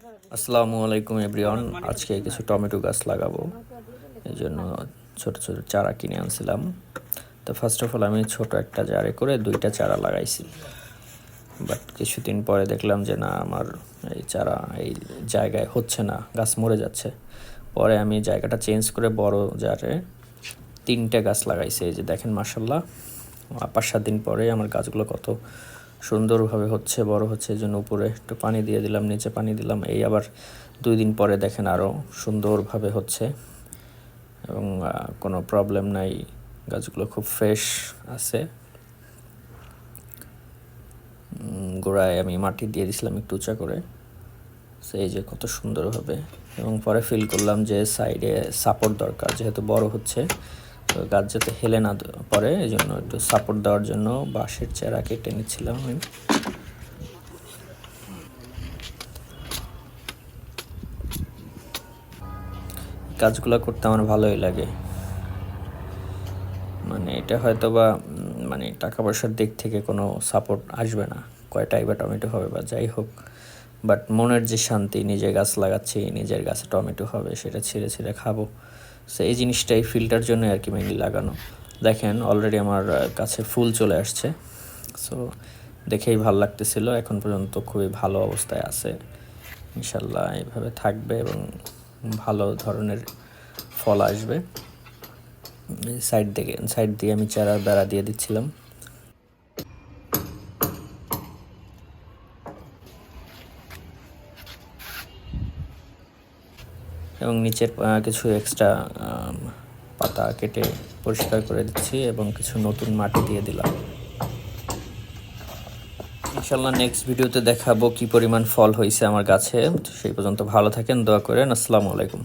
আসসালামু আলাইকুম, এভরিওয়ান। আজকে কিছু টমেটো গাছ লাগাবো। এই জন্য ছোট ছোট চারা কিনে আনছিলাম। তো ফার্স্ট অফ অল আমি ছোট একটা জারে করে দুইটা চারা লাগাইছি। বাট কিছুদিন পরে দেখলাম যে, না, আমার এই চারা এই জায়গায় হচ্ছে না, গাছ মরে যাচ্ছে। পরে আমি জায়গাটা চেঞ্জ করে বড় জারে তিনটে গাছ লাগাইছি। এই যে দেখেন মার্শাল্লাহ পাঁচ সাত দিন পরে আমার গাছগুলো কত সুন্দরভাবে হচ্ছে, বড় হচ্ছে, এই জন্য উপরে একটু পানি দিয়ে দিলাম, নিচে পানি দিলাম। এই আবার দুই দিন পরে দেখেন আরও সুন্দরভাবে হচ্ছে এবং কোনো প্রবলেম নাই। গাছগুলো খুব ফ্রেশ আছে। গোড়ায় আমি মাটি দিয়ে দিছিলাম একটু উঁচা করে। সেই যে কত সুন্দর হবে এবং পরে ফিল করলাম যে সাইডে সাপোর্ট দরকার, যেহেতু বড় হচ্ছে। গাছ যাতে হেলে না পড়ে এই জন্য একটু সাপোর্ট দেওয়ার জন্য বাঁশের চেরা কেটে নিচ্ছিলাম আমি। কাজগুলো করতে আমার ভালোই লাগে। মানে এটা হয়তো বা মানে টাকা পয়সার দিক থেকে কোনো সাপোর্ট আসবে না কয়টাই বা টমেটো হবে বা যাই হোক। বাট মনের যে শান্তি নিজে গাছ লাগাচ্ছি, নিজের গাছে টমেটো হবে, সেটা ছিঁড়ে ছিঁড়ে খাব। সো এই জিনিসটাই ফিল্টার জন্য আর কি মেনলি লাগানো। দেখেন অলরেডি আমার কাছে ফুল চলে আসছে। সো দেখেই ভালো লাগতেছিল। এখন পর্যন্ত খুবই ভালো অবস্থায় আছে। ইনশাল্লাহ এইভাবে থাকবে এবং ভালো ধরনের ফল আসবে। সাইড থেকে সাইড দিয়ে আমি চারা, বেড়া দিয়ে দিচ্ছিলাম। এবং নিচের কিছু এক্সট্রা পাতা কেটে পরিষ্কার করে দিচ্ছি এবং কিছু নতুন মাটি দিয়ে দিলাম। ইনশাল্লাহ নেক্সট ভিডিওতে দেখাবো কি পরিমাণ ফল হয়েছে আমার গাছে। সেই পর্যন্ত ভালো থাকেন, দোয়া করেন। আসসালামু আলাইকুম।